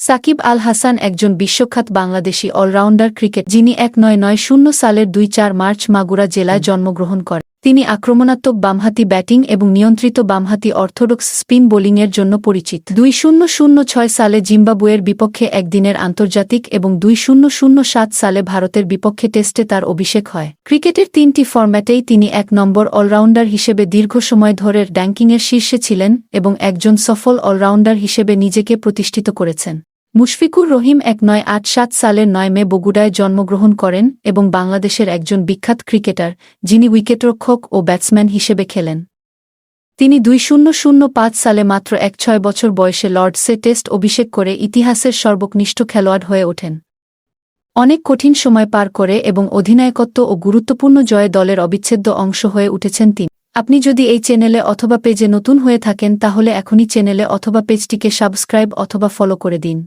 সাকিব আল হাসান একজন বিশ্বখ্যাত Bangladeshi allrounder cricket, যিনি এক নয় নয় শূন্য সালের দুই চার মার্চ মাগুরা জেলায় জন্মগ্রহণ করেন। তিনি আক্রমণাত্মক বামহাতি ব্যাটিং এবং নিয়ন্ত্রিত বামহাতি অর্থোডক্স স্পিন বোলিংয়ের জন্য পরিচিত। দুই শূন্য শূন্য ছয় সালে জিম্বাবুয়ের বিপক্ষে একদিনের আন্তর্জাতিক এবং দুই শূন্য শূন্য সাত সালে ভারতের বিপক্ষে টেস্টে তার অভিষেক হয়। ক্রিকেটের তিনটি ফরম্যাটেই তিনি এক নম্বর অলরাউন্ডার হিসেবে দীর্ঘ সময় ধরে র্যাঙ্কিংয়ের শীর্ষে ছিলেন এবং একজন সফল অলরাউন্ডার হিসেবে নিজেকে প্রতিষ্ঠিত করেছেন। মুশফিকুর রহিম এক নয় আট সাত সালের নয় মে বগুড়ায় জন্মগ্রহণ করেন এবং বাংলাদেশের একজন বিখ্যাত ক্রিকেটার, যিনি উইকেটরক্ষক ও ব্যাটসম্যান হিসেবে খেলেন। তিনি দুই শূন্য শূন্য পাঁচ সালে মাত্র এক ছয় বছর বয়সে লর্ডসে টেস্ট অভিষেক করে ইতিহাসের সর্বকনিষ্ঠ খেলোয়াড় হয়ে ওঠেন। অনেক কঠিন সময় পার করে এবং অধিনায়কত্ব ও গুরুত্বপূর্ণ জয়ে দলের অবিচ্ছেদ্য অংশ হয়ে উঠেছেন তিনি। আপনি যদি এই চ্যানেলে অথবা পেজে নতুন হয়ে থাকেন তাহলে এখনই চ্যানেলে অথবা পেজটিকে সাবস্ক্রাইব অথবা ফলো করে দিন।